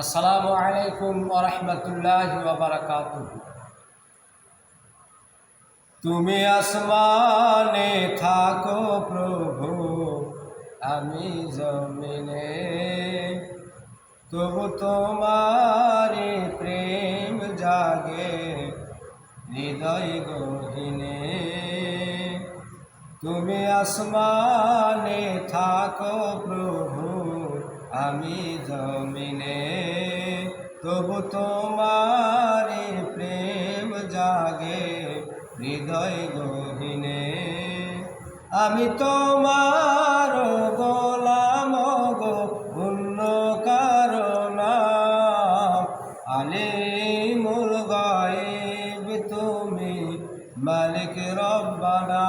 আসসালামু আলাইকুম ওরহমতুল্লাহ বারাকাত তুমি আসমানে থাকো প্রভু, আমি জমিনে। তবু তোমারি প্রেম জাগে হৃদয় গহিনে। তুমি আসমানে থাকো প্রভু, আমি জমিনে। তবু তোমারি প্রেম জাগে হৃদয় গহিনে। আমি তোমার গোলাম গো, অন্য কারণা। আলিমুল গায়েব তুমি, মালিক রব্বানা।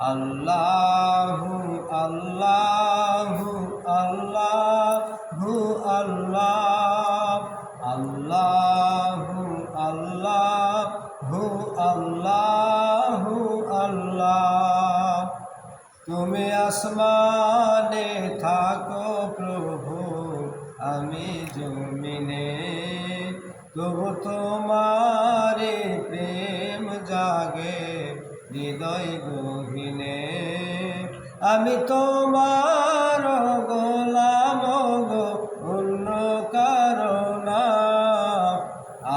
আল্লাহু আল্লাহু আল্লাহু, আল্লাহ। আল্লাহু আল্লাহ হু আল্লাহু আল্লাহ। তুমি আসমানে থাকো প্রভু, আমি জমিনে। তবু তোমার প্রেম জাগে হৃদয় গহিনে। আমি তোমার গোলাম গো, অন্য কারও